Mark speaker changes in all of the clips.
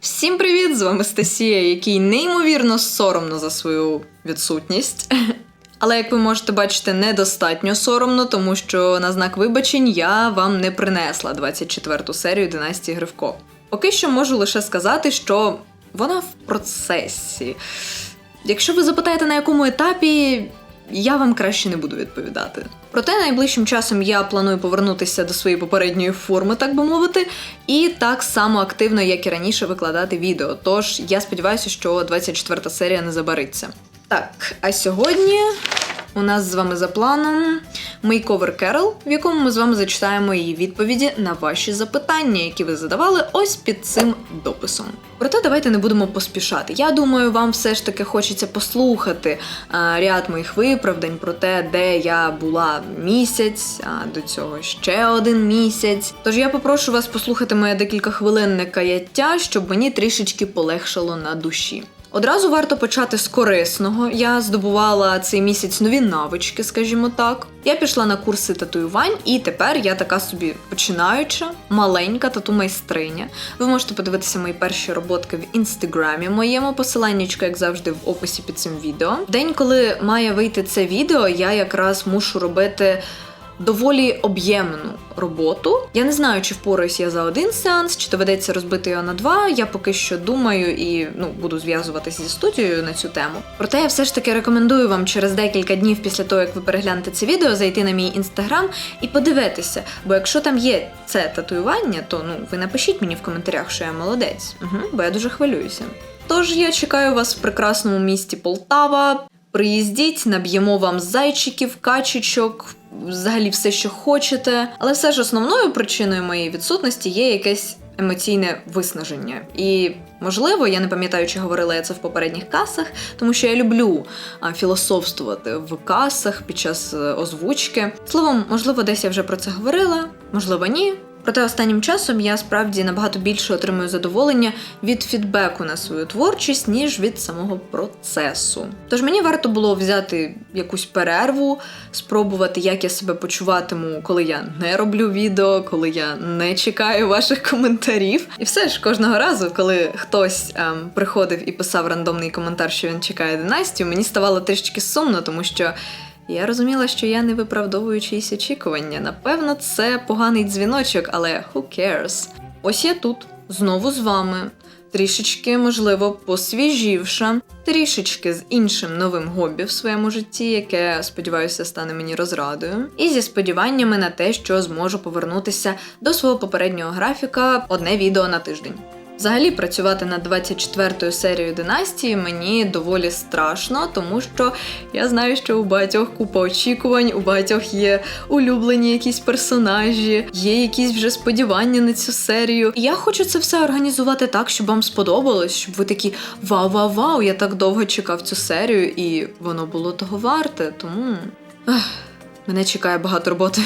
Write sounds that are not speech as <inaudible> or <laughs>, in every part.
Speaker 1: Всім привіт! З вами Стасія, який неймовірно соромно за свою відсутність. <laughs> Але як ви можете бачити, недостатньо соромно, тому що на знак вибачень я вам не принесла 24-ту серію династії Гривко. Поки що можу лише сказати, що вона в процесі. Якщо ви запитаєте, на якому етапі, я вам краще не буду відповідати. Проте найближчим часом я планую повернутися до своєї попередньої форми, так би мовити, і так само активно, як і раніше, викладати відео. Тож я сподіваюся, що 24 серія не забариться. Так, а сьогодні у нас з вами за планом мейковер Керол, в якому ми з вами зачитаємо її відповіді на ваші запитання, які ви задавали ось під цим дописом. Проте давайте не будемо поспішати. Я думаю, вам все ж таки хочеться послухати ряд моїх виправдань про те, де я була місяць, а до цього ще один місяць. Тож я попрошу вас послухати моє декілька хвилинне каяття, щоб мені трішечки полегшало на душі. Одразу варто почати з корисного. Я здобувала цей місяць нові навички, скажімо так. Я пішла на курси татуювань, і тепер я така собі починаюча, маленька тату-майстриня. Ви можете подивитися мої перші роботки в інстаграмі моєму посиланнячко, як завжди, в описі під цим відео. День, коли має вийти це відео, я якраз мушу робити доволі об'ємну роботу. Я не знаю, чи впораюсь я за один сеанс, чи доведеться розбити його на два. Я поки що думаю і ну буду зв'язуватися зі студією на цю тему. Проте я все ж таки рекомендую вам через декілька днів після того, як ви переглянете це відео, зайти на мій інстаграм і подивитися. Бо якщо там є це татуювання, то ну ви напишіть мені в коментарях, що я молодець, угу, бо я дуже хвилююся. Тож я чекаю вас в прекрасному місті Полтава. Приїздіть, наб'ємо вам зайчиків, качечок, взагалі все, що хочете. Але все ж основною причиною моєї відсутності є якесь емоційне виснаження. І можливо, я не пам'ятаю, чи говорила я це в попередніх касах, тому що я люблю філософствувати в касах під час е, озвучки. Словом, можливо, десь я вже про це говорила, можливо, ні. Проте останнім часом я справді набагато більше отримую задоволення від фідбеку на свою творчість, ніж від самого процесу. Тож мені варто було взяти якусь перерву, спробувати, як я себе почуватиму, коли я не роблю відео, коли я не чекаю ваших коментарів. І все ж кожного разу, коли хтось ем, приходив і писав рандомний коментар, що він чекає династію, мені ставало трішки сумно, тому що. Я розуміла, що я не виправдовую чиїсь очікування. Напевно, це поганий дзвіночок, але who cares? Ось я тут, знову з вами. Трішечки, можливо, посвіжівша, трішечки з іншим новим хобі в своєму житті, яке, сподіваюся, стане мені розрадою, і зі сподіваннями на те, що зможу повернутися до свого попереднього графіка одне відео на тиждень. Взагалі працювати над 24-ю серією династії мені доволі страшно, тому що я знаю, що у багатьох купа очікувань, у багатьох є улюблені якісь персонажі, є якісь вже сподівання на цю серію. І я хочу це все організувати так, щоб вам сподобалось, щоб ви такі вау-вау-вау, я так довго чекав цю серію, і воно було того варте. Тому Ах, мене чекає багато роботи.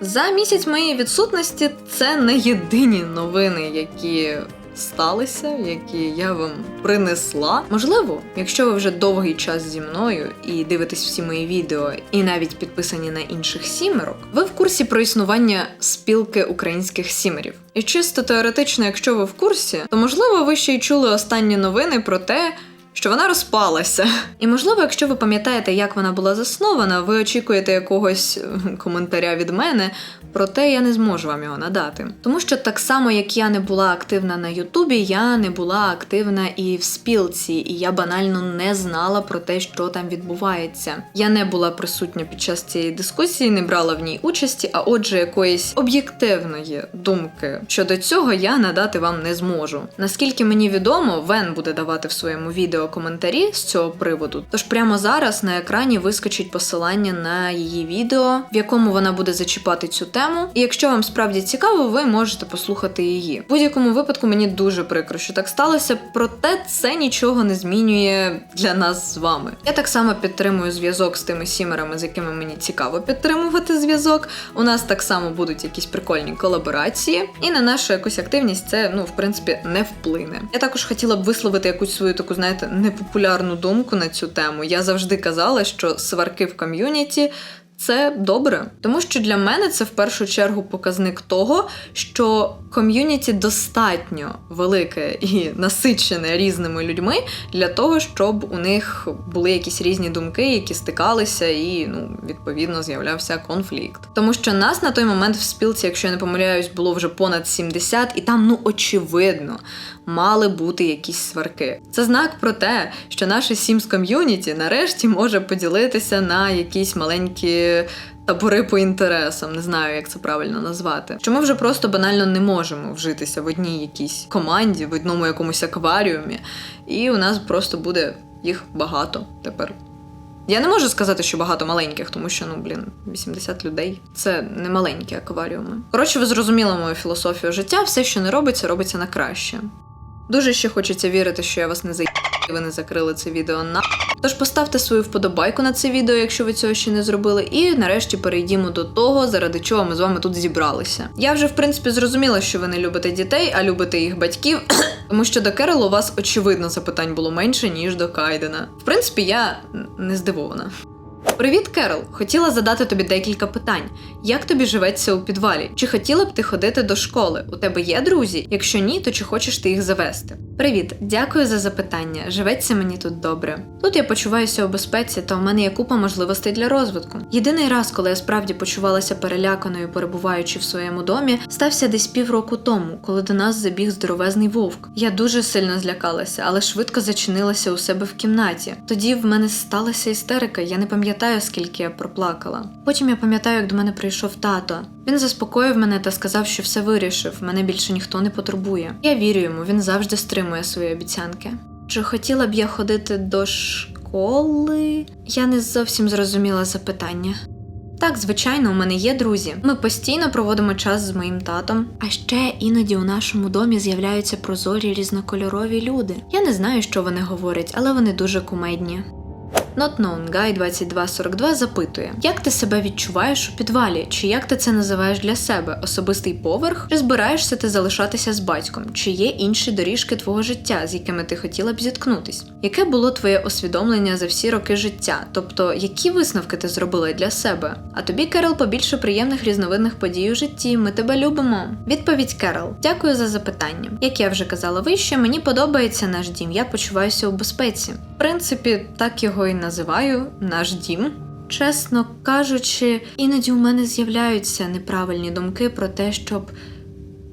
Speaker 1: За місяць моєї відсутності це не єдині новини, які сталися, які я вам принесла. Можливо, якщо ви вже довгий час зі мною і дивитесь всі мої відео, і навіть підписані на інших сімерок, ви в курсі про існування спілки українських сімерів. І чисто теоретично, якщо ви в курсі, то можливо ви ще й чули останні новини про те. Що вона розпалася. І можливо, якщо ви пам'ятаєте, як вона була заснована, ви очікуєте якогось коментаря від мене, проте я не зможу вам його надати. Тому що так само, як я не була активна на Ютубі, я не була активна і в спілці, і я банально не знала про те, що там відбувається. Я не була присутня під час цієї дискусії, не брала в ній участі, а отже, якоїсь об'єктивної думки щодо цього я надати вам не зможу. Наскільки мені відомо, Вен буде давати в своєму відео коментарі з цього приводу. Тож прямо зараз на екрані вискочить посилання на її відео, в якому вона буде зачіпати цю тему. І якщо вам справді цікаво, ви можете послухати її. В будь-якому випадку мені дуже прикро, що так сталося, проте це нічого не змінює для нас з вами. Я так само підтримую зв'язок з тими сімерами, з якими мені цікаво підтримувати зв'язок. У нас так само будуть якісь прикольні колаборації, і на нашу якусь активність це ну в принципі не вплине. Я також хотіла б висловити якусь свою таку, знаєте, непопулярну думку на цю тему. Я завжди казала, що сварки в ком'юніті. Це добре, тому що для мене це в першу чергу показник того, що ком'юніті достатньо велике і насичене різними людьми для того, щоб у них були якісь різні думки, які стикалися, і ну відповідно з'являвся конфлікт. Тому що нас на той момент в спілці, якщо я не помиляюсь, було вже понад 70, і там, ну очевидно, мали бути якісь сварки. Це знак про те, що наше Sims ком'юніті нарешті може поділитися на якісь маленькі. Табори по інтересам, не знаю, як це правильно назвати. Що ми вже просто банально не можемо вжитися в одній якійсь команді, в одному якомусь акваріумі, і у нас просто буде їх багато тепер. Я не можу сказати, що багато маленьких, тому що, ну, блін, 80 людей це не маленькі акваріуми. Коротше, ви зрозуміли мою філософію життя, все, що не робиться, робиться на краще. Дуже ще хочеться вірити, що я вас не за і ви не закрили це відео на. Тож поставте свою вподобайку на це відео, якщо ви цього ще не зробили, і нарешті перейдімо до того, заради чого ми з вами тут зібралися. Я вже в принципі зрозуміла, що ви не любите дітей, а любите їх батьків, <clears throat> тому що до Керол у вас очевидно запитань було менше, ніж до Кайдена. В принципі, я не здивована. Привіт, Керол! Хотіла задати тобі декілька питань. Як тобі живеться у підвалі? Чи хотіла б ти ходити до школи? У тебе є друзі? Якщо ні, то чи хочеш ти їх завести? Привіт, дякую за запитання. Живеться мені тут добре. Тут я почуваюся у безпеці, та у мене є купа можливостей для розвитку. Єдиний раз, коли я справді почувалася переляканою, перебуваючи в своєму домі, стався десь півроку тому, коли до нас забіг здоровезний вовк. Я дуже сильно злякалася, але швидко зачинилася у себе в кімнаті. Тоді в мене сталася істерика, я не пам'ятаю, скільки я проплакала. Потім я пам'ятаю, як до мене прийшов тато. Він заспокоїв мене та сказав, що все вирішив, мене більше ніхто не потребує. Я вірю йому, він завжди стримує свої обіцянки. Чи хотіла б я ходити до школи? Я не зовсім зрозуміла запитання. Так, звичайно, у мене є друзі. Ми постійно проводимо час з моїм татом. А ще іноді у нашому домі з'являються прозорі різнокольорові люди. Я не знаю, що вони говорять, але вони дуже кумедні. Not Guy 2242 запитує: Як ти себе відчуваєш у підвалі? Чи як ти це називаєш для себе? Особистий поверх? Чи збираєшся ти залишатися з батьком? Чи є інші доріжки твого життя, з якими ти хотіла б зіткнутись? Яке було твоє усвідомлення за всі роки життя? Тобто, які висновки ти зробила для себе? А тобі, Керол, побільше приємних різновидних подій у житті. Ми тебе любимо. Відповідь Керол. Дякую за запитання. Як я вже казала вище, мені подобається наш дім. Я почуваюся у безпеці. В принципі, так його і називаю наш дім. Чесно кажучи, іноді у мене з'являються неправильні думки про те, щоб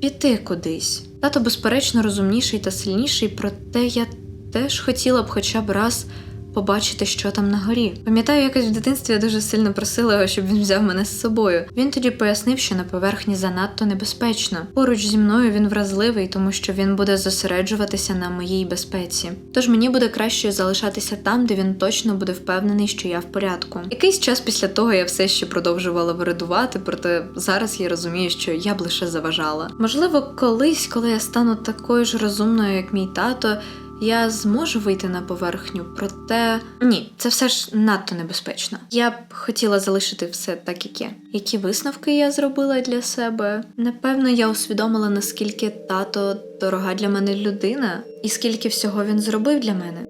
Speaker 1: піти кудись. Тато, безперечно, розумніший та сильніший, проте я теж хотіла б хоча б раз побачити, що там на горі. Пам'ятаю, якось в дитинстві я дуже сильно просила щоб він взяв мене з собою. Він тоді пояснив, що на поверхні занадто небезпечно. Поруч зі мною він вразливий, тому що він буде зосереджуватися на моїй безпеці. Тож мені буде краще залишатися там, де він точно буде впевнений, що я в порядку. Якийсь час після того я все ще продовжувала виридувати, проте зараз я розумію, що я б лише заважала. Можливо, колись, коли я стану такою ж розумною, як мій тато. Я зможу вийти на поверхню, проте ні, це все ж надто небезпечно. Я б хотіла залишити все так, як є. Які висновки я зробила для себе? Напевно, я усвідомила, наскільки тато дорога для мене людина, і скільки всього він зробив для мене.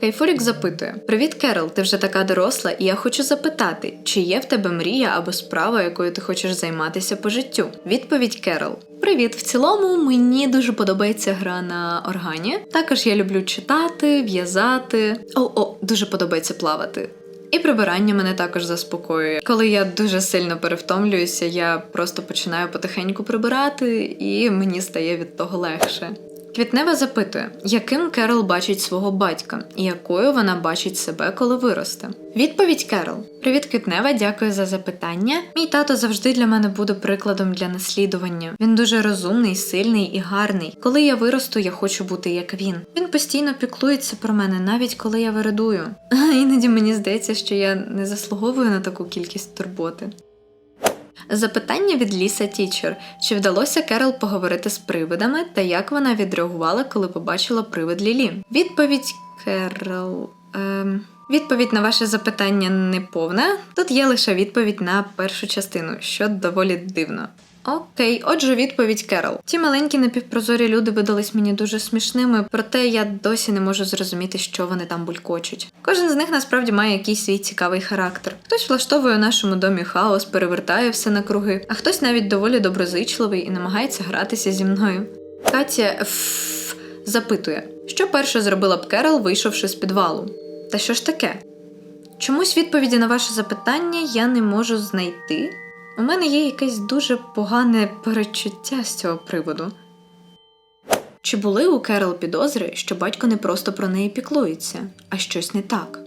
Speaker 1: Кайфурік запитує: Привіт, Керол, ти вже така доросла, і я хочу запитати, чи є в тебе мрія або справа, якою ти хочеш займатися по життю? Відповідь Керол. Привіт! В цілому мені дуже подобається гра на органі. Також я люблю читати, в'язати. О, о, дуже подобається плавати. І прибирання мене також заспокоює. Коли я дуже сильно перевтомлююся, я просто починаю потихеньку прибирати, і мені стає від того легше. Квітнева запитує, яким Керол бачить свого батька, і якою вона бачить себе, коли виросте. Відповідь Керол: Привіт, Квітнева, дякую за запитання. Мій тато завжди для мене буде прикладом для наслідування. Він дуже розумний, сильний і гарний. Коли я виросту, я хочу бути як він. Він постійно піклується про мене, навіть коли я вирадую. <laughs> Іноді мені здається, що я не заслуговую на таку кількість турботи. Запитання від Ліса Тічер: чи вдалося Керол поговорити з привидами та як вона відреагувала, коли побачила привид Лілі? Відповідь Керол. Ем... Відповідь на ваше запитання не повна. Тут є лише відповідь на першу частину, що доволі дивно. Окей, отже, відповідь Керол. Ті маленькі напівпрозорі люди видались мені дуже смішними, проте я досі не можу зрозуміти, що вони там булькочуть. Кожен з них насправді має якийсь свій цікавий характер. Хтось влаштовує у нашому домі хаос, перевертає все на круги, а хтось навіть доволі доброзичливий і намагається гратися зі мною. Катя ф... запитує, що перше зробила б Керол, вийшовши з підвалу. Та що ж таке? Чомусь відповіді на ваше запитання я не можу знайти. У мене є якесь дуже погане перечуття з цього приводу. Чи були у Керол підозри, що батько не просто про неї піклується, а щось не так?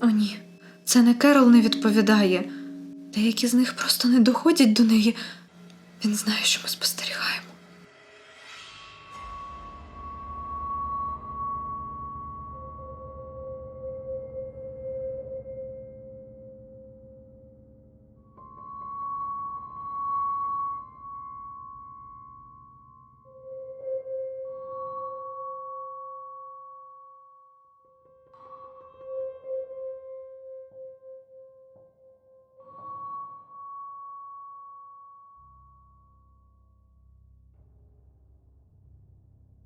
Speaker 1: О, ні, це не Керол не відповідає. Деякі з них просто не доходять до неї. Він знає, що ми спостерігаємо.